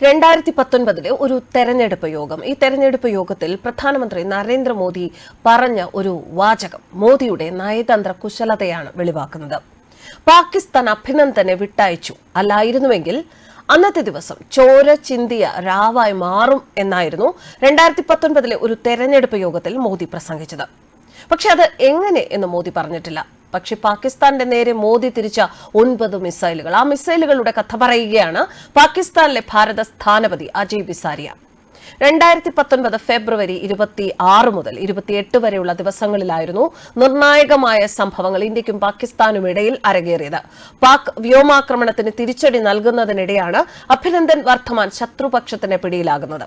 രണ്ടായിരത്തി പത്തൊൻപതിലെ ഒരു തെരഞ്ഞെടുപ്പ് യോഗം. ഈ തെരഞ്ഞെടുപ്പ് യോഗത്തിൽ പ്രധാനമന്ത്രി നരേന്ദ്രമോദി പറഞ്ഞ ഒരു വാചകം. മോദിയുടെ നയതന്ത്ര കുശലതയാണ് വെളിവാക്കുന്നത്. പാകിസ്ഥാൻ അഭിനന്ദനെ വിട്ടയച്ചു. അല്ലായിരുന്നുവെങ്കിൽ അന്നത്തെ ദിവസം ചോര ചിന്തിയ രാവായി മാറും എന്നായിരുന്നു രണ്ടായിരത്തി പത്തൊൻപതിലെ ഒരു തെരഞ്ഞെടുപ്പ് യോഗത്തിൽ മോദി പ്രസംഗിച്ചത്. പക്ഷെ അത് എങ്ങനെ എന്ന് മോദി പറഞ്ഞിട്ടില്ല. പക്ഷെ പാകിസ്ഥാന്റെ നേരെ മോദി തിരിച്ച ഒൻപത് മിസൈലുകൾ. ആ മിസൈലുകളുടെ കഥ പറയുകയാണ് പാകിസ്ഥാനിലെ ഭാരത സ്ഥാനപതി അജയ് ബിസാരിയ. രണ്ടായിരത്തി പത്തൊൻപത് ഫെബ്രുവരി ഇരുപത്തി ആറ് മുതൽ ഇരുപത്തിയെട്ട് വരെയുള്ള ദിവസങ്ങളിലായിരുന്നു നിർണായകമായ സംഭവങ്ങൾ ഇന്ത്യക്കും പാകിസ്ഥാനും ഇടയിൽ അരങ്ങേറിയത്. പാക് വ്യോമാക്രമണത്തിന് തിരിച്ചടി നൽകുന്നതിനിടെയാണ് അഭിനന്ദൻ വർദ്ധമാൻ ശത്രുപക്ഷത്തിന് പിടിയിലാകുന്നത്.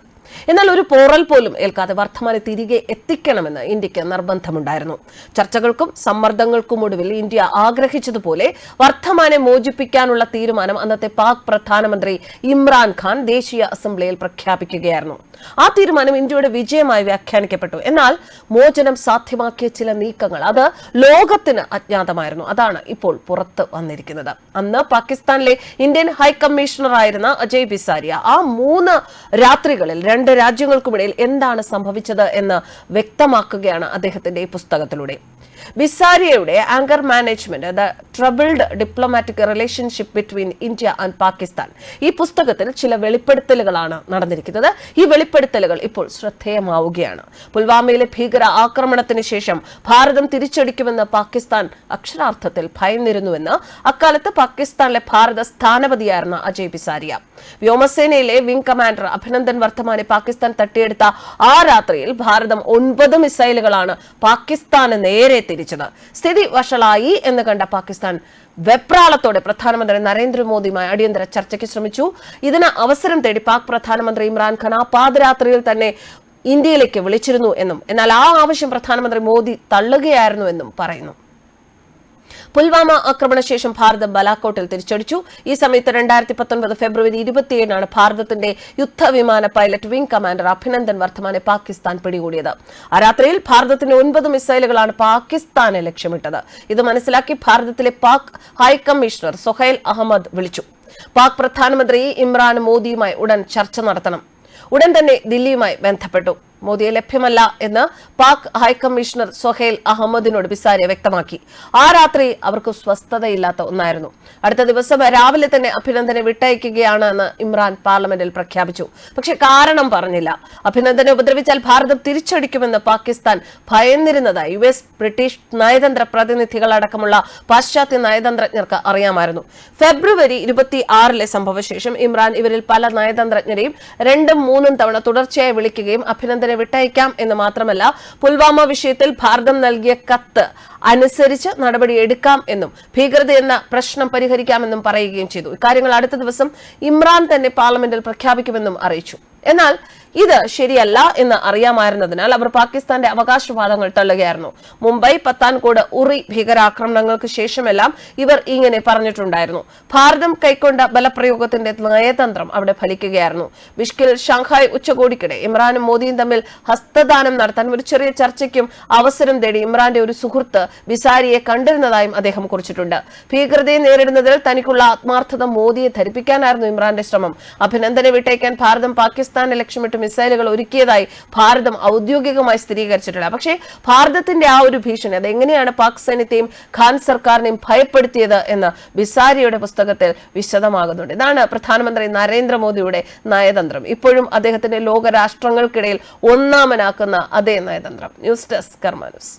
എന്നാൽ ഒരു പോറൽ പോലും ഏൽക്കാതെ വർദ്ധമാനെ തിരികെ എത്തിക്കണമെന്ന് ഇന്ത്യയ്ക്ക് നിർബന്ധമുണ്ടായിരുന്നു. ചർച്ചകൾക്കും സമ്മർദ്ദങ്ങൾക്കും ഒടുവിൽ ഇന്ത്യ ആഗ്രഹിച്ചതുപോലെ വർദ്ധമാനെ മോചിപ്പിക്കാനുള്ള തീരുമാനം അന്നത്തെ പാക് പ്രധാനമന്ത്രി ഇമ്രാൻഖാൻ ദേശീയ അസംബ്ലിയിൽ പ്രഖ്യാപിക്കുകയായിരുന്നു. ആ തീരുമാനം ഇന്ത്യയുടെ വിജയമായി വ്യാഖ്യാനിക്കപ്പെട്ടു. എന്നാൽ മോചനം സാധ്യമാക്കിയ ചില നീക്കങ്ങൾ അത് ലോകത്തിന് അജ്ഞാതമായിരുന്നു. അതാണ് ഇപ്പോൾ പുറത്ത് വന്നിരിക്കുന്നത്. അന്ന് പാകിസ്ഥാനിലെ ഇന്ത്യൻ ഹൈക്കമ്മീഷണറായിരുന്ന അജയ് ബിസാരിയ ആ മൂന്ന് രാത്രികളിൽ രണ്ട് രാജ്യങ്ങൾക്കുമിടയിൽ എന്താണ് സംഭവിച്ചത് എന്ന് വ്യക്തമാക്കുകയാണ് അദ്ദേഹത്തിന്റെ ഈ പുസ്തകത്തിലൂടെ. ബിസാരിയയുടെ anchor management the troubled diplomatic relationship between India and Pakistan. ഈ പുസ്തകത്തിൽ ചില വെളിപ്പെടുത്തലുകളാണ് നടന്നിരിക്കുന്നത്. ഈ വെളിപ്പെടുത്തലുകൾ ഇപ്പോൾ ശ്രദ്ധേയമാവുകയാണ്. പുൽവാമയിലെ ഭീകര ആക്രമണത്തിന് ശേഷം ഭാരതം തിരിച്ചടിക്കുമെന്ന് പാകിസ്ഥാൻ അക്ഷരാർത്ഥത്തിൽ ഭയന്നിരുന്നുവെന്ന് അക്കാലത്ത് പാകിസ്ഥാനിലെ ഭാരത സ്ഥാനപതിയായിരുന്ന അജയ് ബിസാരിയ. വ്യോമസേനയിലെ വിംഗ് കമാൻഡർ അഭിനന്ദൻ വർദ്ധമാനെ പാകിസ്ഥാൻ തട്ടിയെടുത്ത ആ രാത്രിയിൽ ഭാരതം ഒൻപത് മിസൈലുകളാണ് പാകിസ്ഥാന് നേരെ തിരിച്ചത് സ്ഥിതി വഷളായി എന്ന് കണ്ട പാകിസ്ഥാൻ വെപ്രാളത്തോടെ പ്രധാനമന്ത്രി നരേന്ദ്രമോദിയുമായി അടിയന്തര ചർച്ചയ്ക്ക് ശ്രമിച്ചു. ഇതിന് അവസരം തേടി പാക് പ്രധാനമന്ത്രി ഇമ്രാൻഖാൻ ആ പാതിരാത്രിയിൽ തന്നെ ഇന്ത്യയിലേക്ക് വിളിച്ചിരുന്നു എന്നും എന്നാൽ ആ ആവശ്യം പ്രധാനമന്ത്രി മോദി തള്ളുകയായിരുന്നു എന്നും പറയുന്നു. പുൽവാമ ആക്രമണശേഷം ഭാരതം ബലാക്കോട്ടിൽ തിരിച്ചടിച്ചു. ഈ സമയത്ത് രണ്ടായിരത്തി പത്തൊൻപത് ഫെബ്രുവരി ഇരുപത്തിയേഴിനാണ് ഭാരതത്തിന്റെ യുദ്ധവിമാന പൈലറ്റ് വിംഗ് കമാൻഡർ അഭിനന്ദൻ വർദ്ധമാനെ പാകിസ്ഥാൻ പിടികൂടിയത്. ആ രാത്രിയിൽ ഭാരതത്തിന്റെ ഒൻപത് മിസൈലുകളാണ് പാകിസ്ഥാനെ ലക്ഷ്യമിട്ടത്. ഇത് മനസ്സിലാക്കി ഭാരതത്തിലെ പാക് ഹൈക്കമ്മീഷണർ സൊഹൈൽ അഹമ്മദ് വിളിച്ചു. പാക് പ്രധാനമന്ത്രി ഇമ്രാൻ മോദിയുമായി ഉടൻ ചർച്ച നടത്തണം. ഉടൻ തന്നെ ദില്ലിയുമായി ബന്ധപ്പെട്ടു. മോദിയെ ലഭ്യമല്ല എന്ന് പാക് ഹൈക്കമ്മീഷണർ സൊഹേൽ അഹമ്മദിനോട് ബിസാരിയ വ്യക്തമാക്കി. ആ രാത്രി അവർക്ക് സ്വസ്ഥതയില്ലാത്ത ഒന്നായിരുന്നു. അടുത്ത ദിവസം രാവിലെ തന്നെ അഭിനന്ദനെ വിട്ടയക്കുകയാണെന്ന് ഇമ്രാൻ പാർലമെന്റിൽ പ്രഖ്യാപിച്ചു. പക്ഷെ കാരണം പറഞ്ഞില്ല. അഭിനന്ദനെ ഉപദ്രവിച്ചാൽ ഭാരതം തിരിച്ചടിക്കുമെന്ന് പാകിസ്ഥാൻ ഭയന്നിരുന്നതായി യു എസ് ബ്രിട്ടീഷ് നയതന്ത്ര പ്രതിനിധികളടക്കമുള്ള പാശ്ചാത്യ നയതന്ത്രജ്ഞർക്ക് അറിയാമായിരുന്നു. ഫെബ്രുവരി ഇരുപത്തി ആറിലെ സംഭവശേഷം ഇമ്രാൻ ഇവരിൽ പല നയതന്ത്രജ്ഞരെയും രണ്ടും മൂന്നും തവണ തുടർച്ചയായി വിളിക്കുകയും അഭിനന്ദനെ വിട്ടയക്കാം എന്ന് മാത്രമല്ല പുൽവാമ വിഷയത്തിൽ ഭാരതം നൽകിയ കത്ത് അനുസരിച്ച് നടപടി എടുക്കാം എന്നും ഭീകരത എന്ന പ്രശ്നം പരിഹരിക്കാമെന്നും പറയുകയും ചെയ്തു. ഇക്കാര്യങ്ങൾ അടുത്ത ദിവസം ഇമ്രാൻ തന്നെ പാർലമെന്റിൽ പ്രഖ്യാപിക്കുമെന്നും അറിയിച്ചു. എന്നാൽ ഇത് ശരിയല്ല എന്ന് അറിയാമായിരുന്നതിനാൽ അവർ പാകിസ്ഥാന്റെ അവകാശവാദങ്ങൾ തള്ളുകയായിരുന്നു. മുംബൈ പത്താൻകോട് ഉറി ഭീകരാക്രമണങ്ങൾക്ക് ശേഷമെല്ലാം ഇവർ ഇങ്ങനെ പറഞ്ഞിട്ടുണ്ടായിരുന്നു. ഭാരതം കൈക്കൊണ്ട ബലപ്രയോഗത്തിന്റെ നയതന്ത്രം അവിടെ ഫലിക്കുകയായിരുന്നു. ബിഷ്കിൽ ഷാങ്ഹായ് ഉച്ചകോടിക്കിടെ ഇമ്രാനും മോദിയും തമ്മിൽ ഹസ്തദാനം നടത്താൻ ഒരു ചെറിയ ചർച്ചയ്ക്കും അവസരം തേടി ഇമ്രാന്റെ ഒരു സുഹൃത്ത് ബിസാരിയെ കണ്ടിരുന്നതായും അദ്ദേഹം കുറിച്ചിട്ടുണ്ട്. ഭീകരതയെ നേരിടുന്നതിൽ തനിക്കുള്ള ആത്മാർത്ഥത മോദിയെ ധരിപ്പിക്കാനായിരുന്നു ഇമ്രാന്റെ ശ്രമം. അഭിനന്ദനെ വിട്ടയക്കാൻ ഭാരതം പാകിസ്ഥാനെ ലക്ഷ്യമിട്ട് മിസൈലുകൾ ഒരുക്കിയതായി ഭാരതം ഔദ്യോഗികമായി സ്ഥിരീകരിച്ചിട്ടില്ല പക്ഷേ ഭാരതത്തിന്റെ ആ ഒരു ഭീഷണി അത് എങ്ങനെയാണ് പാക് സൈന്യത്തെയും ഖാൻ സർക്കാരിനെയും ഭയപ്പെടുത്തിയത് എന്ന് ബിസാരിയുടെ പുസ്തകത്തിൽ വിശദമാകുന്നുണ്ട്. ഇതാണ് പ്രധാനമന്ത്രി നരേന്ദ്രമോദിയുടെ നയതന്ത്രം. ഇപ്പോഴും അദ്ദേഹത്തിന്റെ ലോകരാഷ്ട്രങ്ങൾക്കിടയിൽ ഒന്നാമനാക്കുന്ന അതേ നയതന്ത്രം. News desk കർമാനുസ്